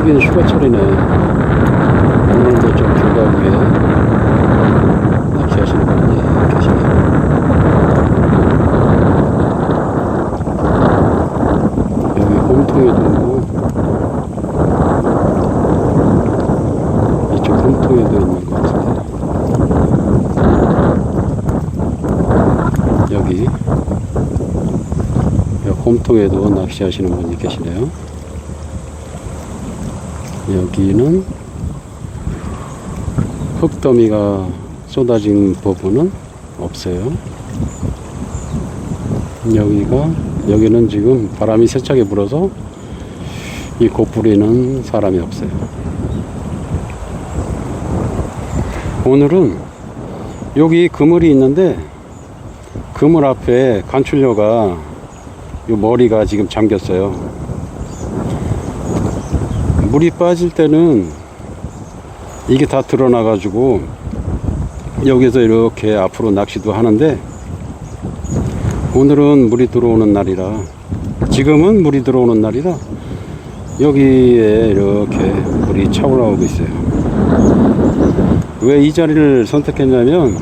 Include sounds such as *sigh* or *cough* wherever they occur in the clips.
여긴 휴가철이네. 오늘도 좀 비가 위에 낚시하시는 분이 계시네요. 여기 홈통에도 이쪽 홈통에도 있는 것 같은데 여기 여기 홈통에도 낚시하시는 분이 계시네요. 여기는 흙더미가 쏟아진 부분은 없어요. 여기가 여기는 지금 바람이 세차게 불어서 이 고뿌리는 사람이 없어요. 오늘은 여기 그물이 있는데 그물 앞에 간출료가 요 머리가 지금 잠겼어요. 물이 빠질 때는 이게 다 드러나 가지고 여기서 이렇게 앞으로 낚시도 하는데 오늘은 물이 들어오는 날이라 지금은 물이 들어오는 날이라 여기에 이렇게 물이 차올라오고 있어요. 왜 이 자리를 선택했냐면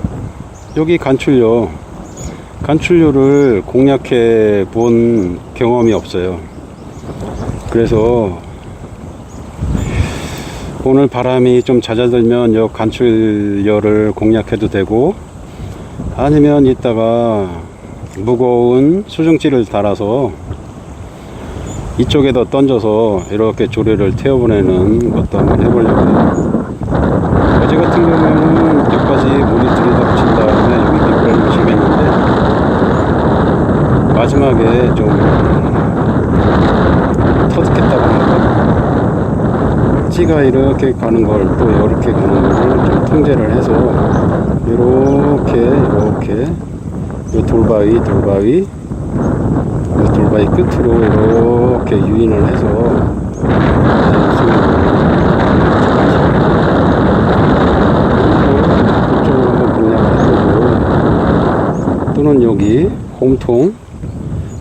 여기 간출료 간출료를 공략해 본 경험이 없어요. 그래서 오늘 바람이 좀 잦아들면 요 간출료를 공략해도 되고 아니면 이따가 무거운 수중지를 달아서 이쪽에다 던져서 이렇게 조류를 태워보내는 것도 한번 해보려고 해요. 어제 같은 경우에는 여기까지 물이 들여다 붙인 다음에 여기 미끄러움을 심했는데 마지막에 좀 터득했다고 찌가 이렇게 가는 걸 또 이렇게 가는 좀 통제를 해서 이렇게 이렇게. 이 돌바위 돌바위. 이 돌바위 끝으로 이렇게 유인을 해서 또는 여기 홈통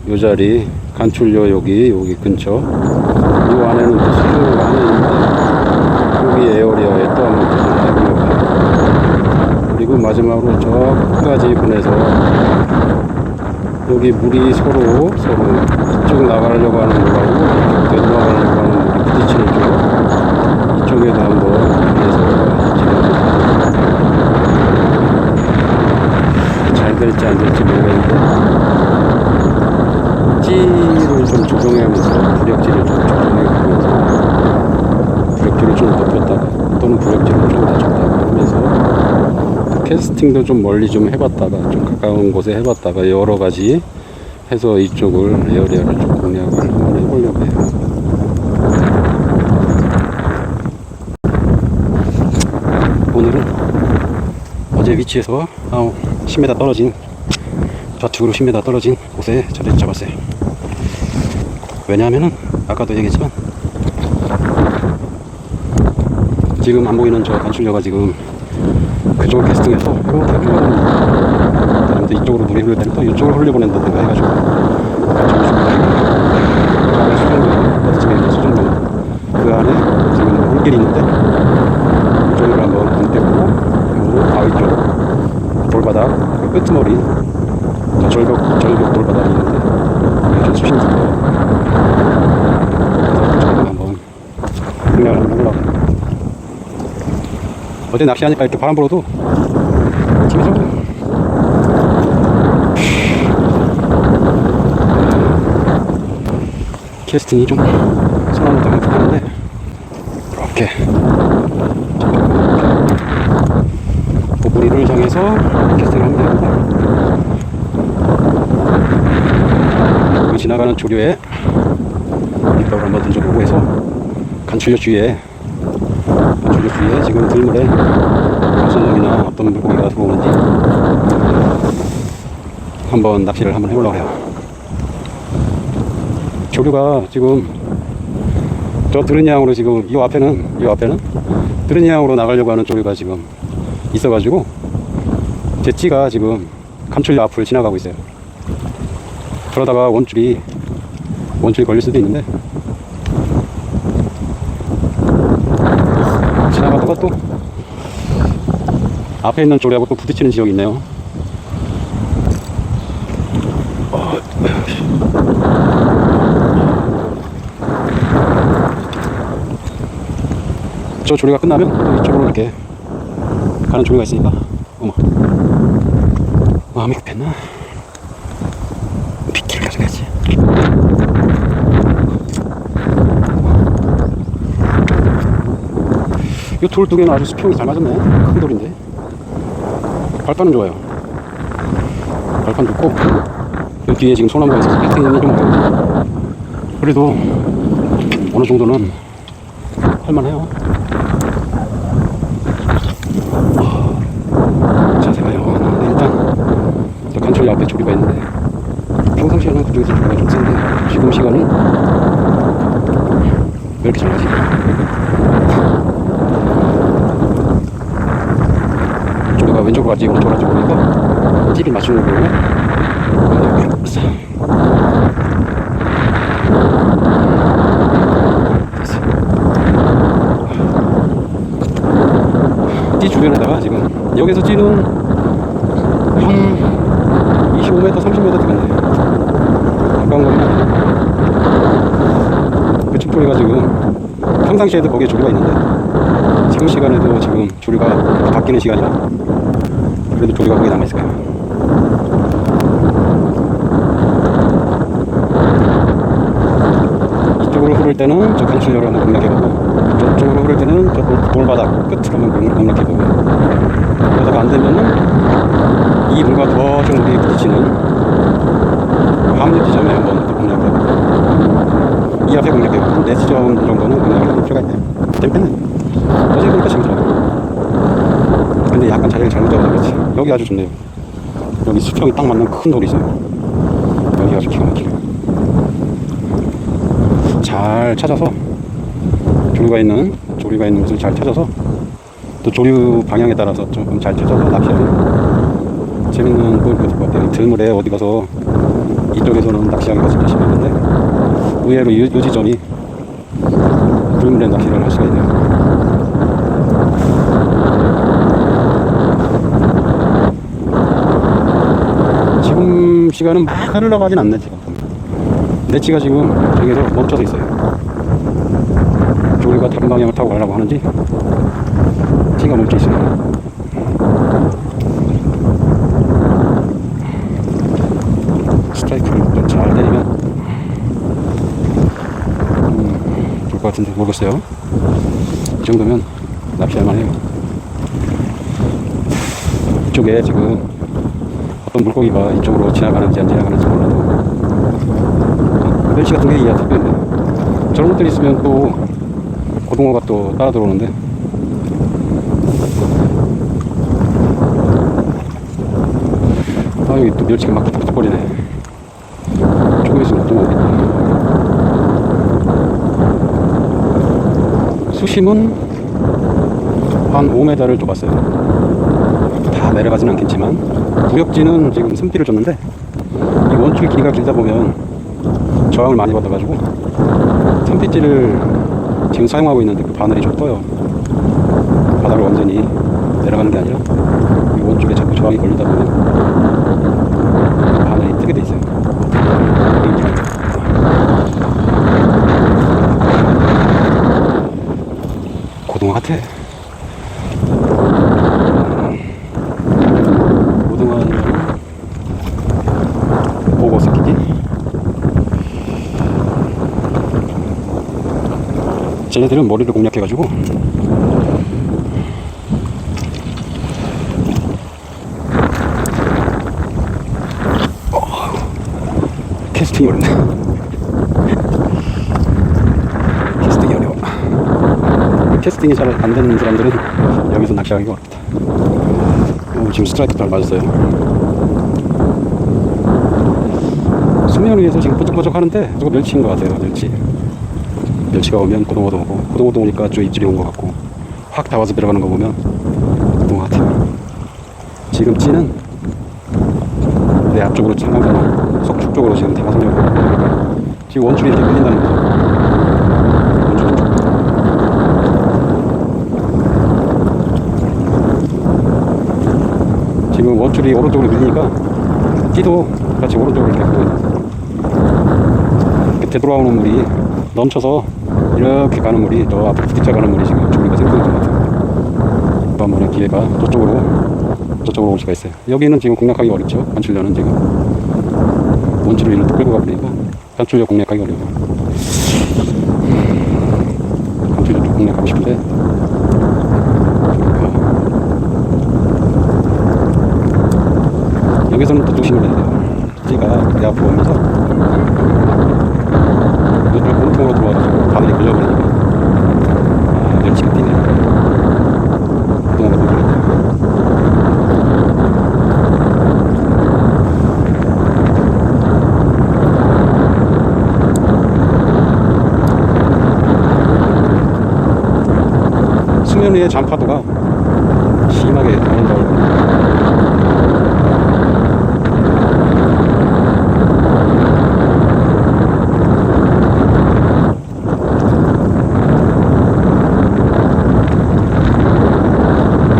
요 자리 간출료 여기 여기 근처. 이 안에는 또 수중료가 안에 있는데 해보려고 해요 그리고 마지막으로 저까지 보내서 여기 물이 서로 서로 이쪽 나가려고 하는 거하고 이쪽 되돌아가려고 하는 물이 부딪히는 쪽 이쪽에도 한번 보내서 잘 될지 안 될지 모르겠는데 찌를 좀 조정하면서 부력질을 좀 조정해가면서 부력질을 좀 높였다가 또는 부력질을 좀 낮췄다가 하면서 또 캐스팅도 좀 멀리 좀 해봤다가 좀 가까운 곳에 해봤다가 여러 가지 해서 이쪽을 에어리어를 좀 공략을 한번 해보려고 해요. 오늘은 어제 위치에서 한 10m 떨어진 좌측으로 10m 떨어진 곳에 자리를 잡았어요. 왜냐하면은 아까도 얘기했지만 지금 안 보이는 저 간출료가 지금 그쪽 캐스팅해서 이렇게 흘러가는 다음에 또 이쪽으로 물이 흘릴 때는 또 이쪽으로 흘려보낸다든가 해가지고 수정도 수정도 그 안에 지금 물길이 있는데 이쪽으로 한번 문 떼고 그리고 바위 쪽 돌바닥 그 끄트머리 저 절벽 절벽 돌바닥이 있는데 수심이 깊어요 그래서 그쪽으로 한번 생각을 한번 해보려고 해요. 어제 낚시하니까 이렇게 바람 불어도 재밌어 캐스팅이 좀 손안을 때문에 불편한데 이렇게 보부리를 향해서 캐스팅을 하면 됩니다. 지나가는 조류에 밑밥을 한번 던져보고 해서 간출료 주위에 주위에 지금 들물에 어선형이나 어떤 물고기가 들어오는지 한번 낚시를 한번 해보려고 해요 조류가 지금 저 드르니항으로 지금 이 앞에는 이 앞에는 드르니항으로 나가려고 하는 조류가 지금 있어가지고 제 찌가 지금 감출료 앞을 지나가고 있어요. 그러다가 원줄이 원줄이 걸릴 수도 있는데 또 앞에 있는 조리하고 또 부딪히는 지역이 있네요. 저 조리가 끝나면 또 이쪽으로 이렇게 가는 조리가 있으니까. 어머. 마음이 급했나? 빗길 가져가지. 이 돌 두 개는 아주 수평이 잘 맞았네. 큰 돌인데 발판은 좋아요. 발판 좋고 이 뒤에 지금 소나무가 있어서 있는 좀 어려워 그래도 어느 정도는 할만해요. 자세가요 일단 저 간철 앞에 조리가 있는데 평상시에는 그쪽에서 조리가 좀 센데 지금 시간은 왜 이렇게 잘 가지? 조리가 왼쪽으로 가지 오른쪽으로 가지 모르니까 띠를 맞추는 있어. 띠 주변에다가 지금 여기서 찌는 한 25m, 30m 되겠네. 가까운 그쪽 조리가 지금 평상시에도 거기에 조리가 있는데 지금 시간에도 지금 조리가 바뀌는 시간이라 그래도 조리가 거기 남아있을 거예요. 이쪽으로 흐를 때는 저 강수료를 한번 공략해보고 저쪽으로 흐를 때는 저 돌- 돌바닥 끝으로 한번 공- 공략해보고. 그러다가 안 되면은 이 물과 더좀 우리 부딪히는 함유 지점에 한번 또 공략을 해보고. 이 앞에 공략해보고 네 지점 정도는 공략을 할 필요가 있네요? 재밌겠네 어제 보니까 재밌더라고 근데 약간 자리를 잘못 잡아서 그렇지 여기 아주 좋네요 여기 수평이 딱 맞는 큰 돌이 있어요 여기 아주 기가 막히네요 잘 찾아서 조류가 있는 조류가 있는 곳을 잘 찾아서 또 조류 방향에 따라서 조금 잘 찾아서 낚시하는 재밌는 걸 보실 것 같아요. 들물에 어디 가서 이쪽에서는 낚시하기가 진짜 심했는데 의외로 이, 이 지점이 들물에 낚시를 할 수가 있네요. 지금 시간은 막 흘러가진 않네 지금 내치가 지금 저기서 멈춰서 있어요. 조류가 다른 방향을 타고 가려고 하는지 티가 멈춰 있어요. 스트라이크를 좀잘 내리면 음, 좋을 것 같은데 모르겠어요. 이 정도면 납치할 만해요. 이쪽에 지금 어떤 물고기가 이쪽으로 지나가는지 안 지나가는지 몰라도 멸치 같은 게 이해가 되는데 저런 것들이 있으면 또 고등어가 또 따라 들어오는데. 아 여기 또 멸치가 막 툭툭거리네. 조금 있으면 또 오겠다 수심은 한 5m를 좁았어요 다 내려가진 않겠지만 구역지는 지금 숨길을 줬는데 이 원줄 길이가 길다 보면 저항을 많이 받아가지고 선빛지를 지금 사용하고 있는데 그 바늘이 좀 떠요. 바닥을 완전히 내려가는 게 아니라 이 원줄에 자꾸 저항이 걸리다 보면 바늘이 뜨게 돼 있어요. 고등어 같아 고등어는 보고 새끼기 쟤네들은 머리를 공략해가지고. 어, 캐스팅이 어렵네. 캐스팅이 어려워. 캐스팅이 잘 안 되는 사람들은 여기서 낚시하기가 어렵다. 어, 지금 스트라이크 잘 맞았어요. 수면 위에서 지금 번쩍번쩍 하는데 저거 멸치인 것 같아요 멸치 멸치가 오면 고등어도 오고 고등어도 오니까 좀 입질이 온 것 같고 확 다 와서 들어가는 거 보면 고등어 같아요. 지금 찌는 내 앞쪽으로 창강자로 석축 쪽으로 지금 다 가서 지금 원줄이 이렇게 끌린다는 거죠. 지금 원줄이 오른쪽으로 밀리니까 띠도 같이 오른쪽으로 이렇게 흐르 그때 돌아오는 물이 넘쳐서 이렇게 가는 물이 저 앞으로 부딪혀 가는 물이 지금 조리가 생기는 것 같아요. 또 한 번의 기회가 저쪽으로 저쪽으로 올 수가 있어요. 여기는 지금 공략하기 어렵죠. 간출료는 지금 원주로 인해 끌고 가버리니까 간출료 공략하기 어려워요. 간출료 좀 공략하고 싶은데 여기서는 또 조심을 해야 돼요. 띠가 배 앞으로 오면서 이쪽 몸통으로 들어와가지고 바늘이 걸려버리니까 아, 멸치가 뛰네. 그동안 걸려버렸네. 위의 잔파도가 심하게 나온다고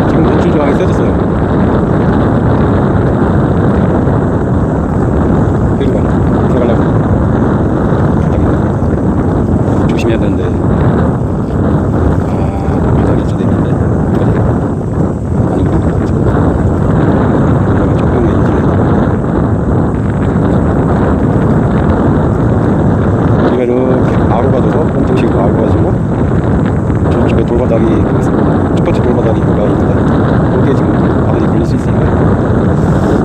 지금 노출 저항이 세졌어요. 여기로 가. 들어가려고. 바닥에. 조심해야 되는데. 아, 바닥이 진짜 있는데. 어떡하지? 아니구나. 적당히 있지. 우리가 이렇게 아로 가져서 뽕통 치고 아로 가지고 저쪽에 돌바닥이 첫 번째 돌바닥이 뭐가 있는데 거기에 지금 바닥이 걸릴 수 있으니까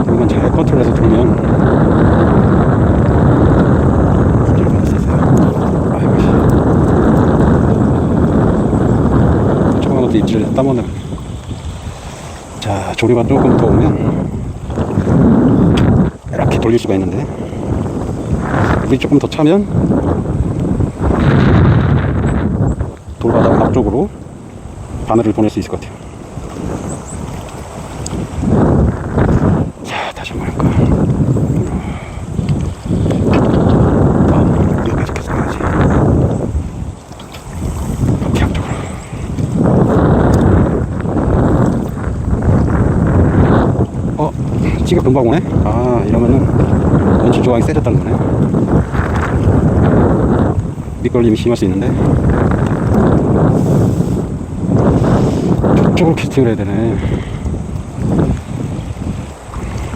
이건 잘 컨트롤해서 돌면 문제를 받을 수 있어요 아이고 씨 따먹네 자 조류가 조금 더 오면 이렇게 돌릴 수가 있는데 물이 조금 더 차면 돌바닥 앞쪽으로 바늘을 보낼 수 있을 것 같아요. 자, 다시 한번 할까. 다음, 여기 이렇게 써야지. 이렇게 앞쪽으로. 어, 찌가 금방 오네? 아, 이러면은 연출 조항이 세졌다는 거네. 미끌림이 심할 수 있는데. 저쪽으로 캐스팅을 해야 되네.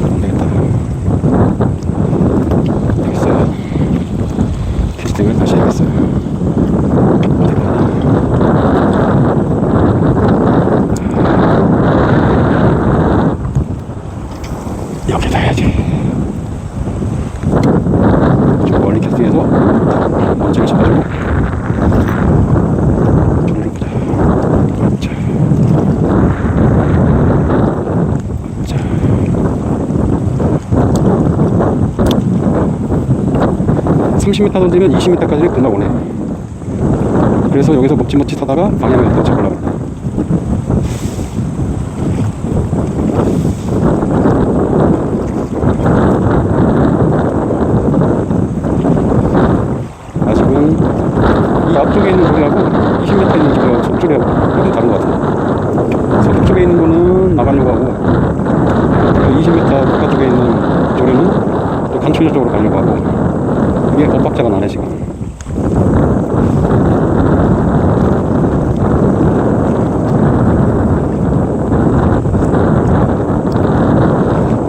안 되겠다. 되겠어요. 캐스팅을 다시 해야겠어요. 어디 가나. 여 기다 해야지. 좀 멀리 캐스팅해서 먼지를 잡아주고. 줄을 보자. 자. 자. (30m) 던지면 (20m)까지 금방 오네 그래서 여기서 멋지멋지 타다가 방향을 또 잡으려고. 아직은 이 앞쪽에 있는 조개하고 20m 있는 조개하고 속조개하고 조금 다른 것 같아요. 서쪽에 있는 거는 나가려고 하고 그 20m 바깥쪽에 조개는 또 간출료 쪽으로 가려고 하고 이게 엇박자가 나네 지금.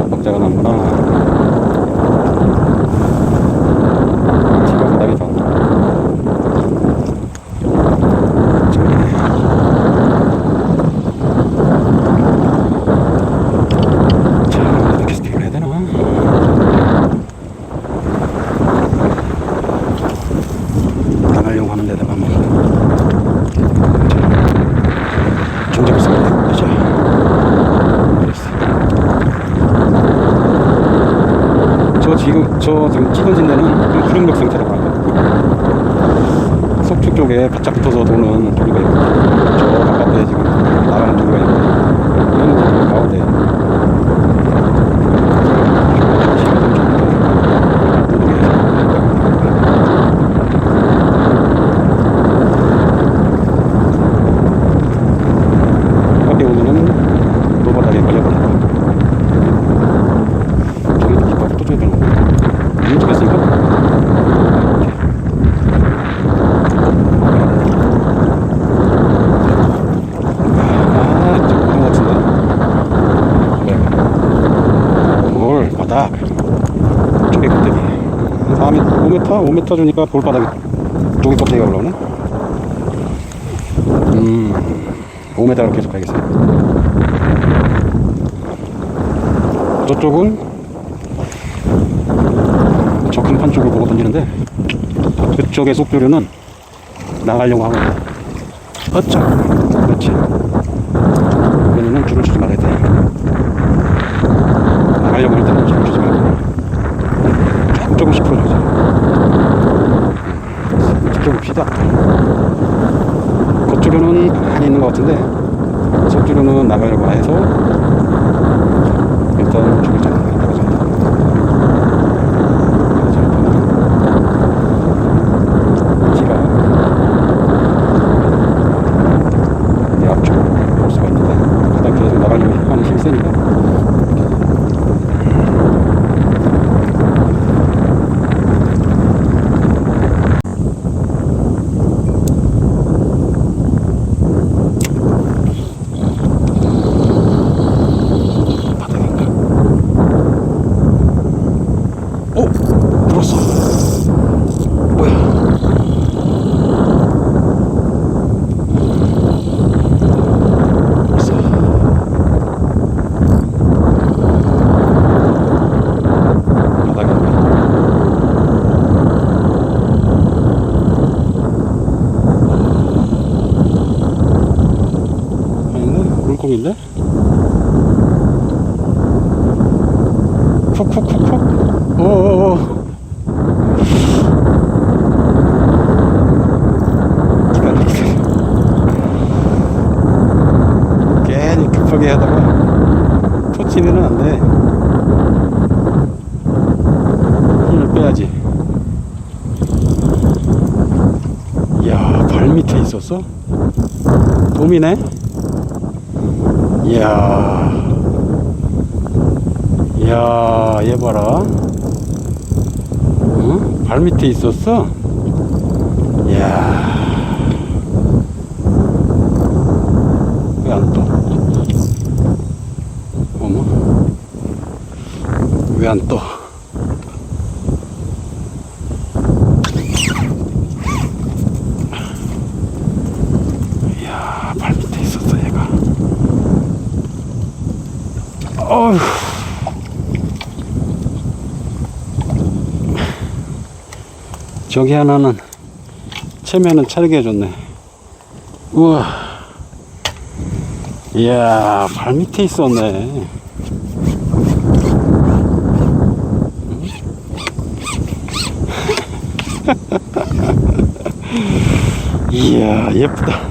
엇박자가 나구나. 지금 바닥이 더. 자, 이렇게 스틱을 해야 되나? 나가려고 하는 데다가 한번 중잡을 수가 있는 거죠. 그랬어. 저 지금 저 지금 찌던진 데는 좀 구름력 상태라고 하거든요. 속축 쪽에 바짝 붙어서 도는 조류가 있고 저 바깥에 지금 나가는 조류가 있고 지금 가운데 밖에 오면은 노바닥에 걸려버린다 저쪽에 들어가. 움직였으니까. 아, 저거 같은데. 네. 뭘 바닥. 저기 껍데기. 4m, 5m, 5m 주니까 돌바닥이 저기 껍데기가 올라오네. 음, 5m로 계속 가겠어요. 저쪽은 저 간판 쪽을 보고 던지는데 그쪽의 속도류는 나가려고 하고 어쩌 그렇지. 이번에는 줄을 주지 말아야 돼. 나가려고 할 때는 줄을 주지 말고. 조금 조금씩 풀어주자 음, 지켜봅시다. 겉줄로는 많이 있는 것 같은데 속줄로는 나가려고 해서 일단 줄을 나가자 지가 이 앞쪽으로 볼 수가 있는데 일단 계속 나가려고 하는 힘이 세니까 바닥인가? 오! 물었어 뭐야 물었어 바닥인가? 아닌데? 물고기인데? 푹푹푹푹 오오오 기다려 기다려 괜히 급하게 하다가 터치면은 안돼 힘을 빼야지 이야 발 밑에 있었어? 돔이네? 이야 이야, 얘 봐라. 응? 발 밑에 있었어? 이야. 왜 안 떠? 어머. 왜 안 떠? 이야, 발 밑에 있었어, 얘가. 어휴. 저기 하나는 체면은 차리게 해줬네. 우와. 이야, 발 밑에 있었네. *laughs* 이야, 예쁘다.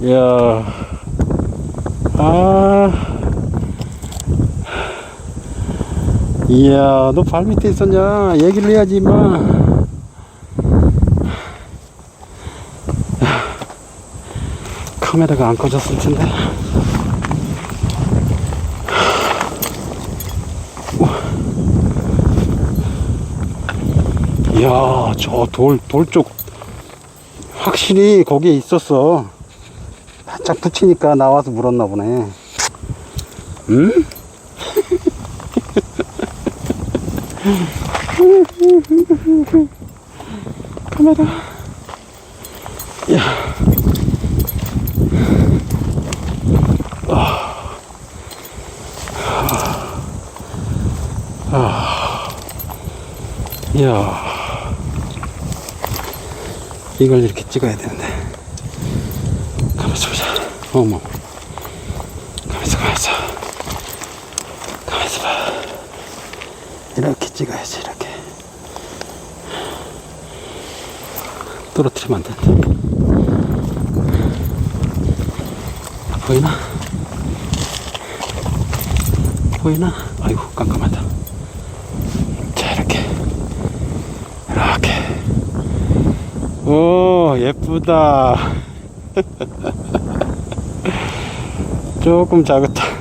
이야, 아. 이야, 너 발 밑에 있었냐? 얘기를 해야지, 마. 카메라가 안 꺼졌을 텐데. 이야, 저 돌, 돌 쪽, 확실히 거기에 있었어. 바짝 붙이니까 나와서 물었나 보네. 응? 카메라. 야. 아. 아. 야. 이걸 이렇게 찍어야 되는데. 가만있어 보자. 어머. 가만있어, 가만있어. 가만있어 봐. 이렇게 찍어야지, 이렇게. 안 된다. 보이나? 보이나? 아이고, 깜깜하다. 자, 이렇게. 이렇게. 오, 예쁘다. *laughs* 조금 작았다. *laughs*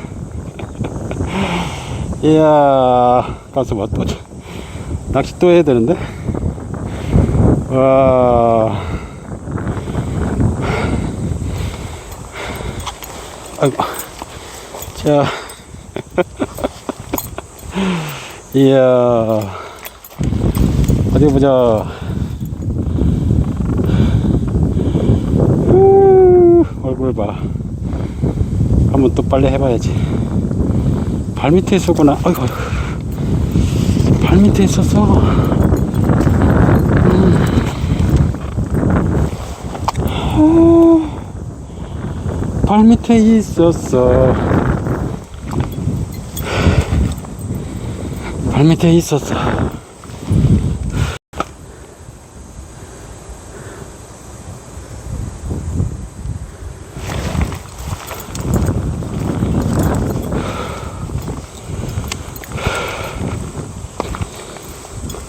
이야, 가서 저- 낚시 또 해야 되는데? 와. 아이고. 자. *laughs* 이야. 어디 보자. 후, 얼굴 봐. 한번 또 빨리 해봐야지. 발 밑에 있었구나. 아이고, 아이고. 발 밑에 있었어. 음. 아, 발 밑에 있었어. 발 밑에 있었어.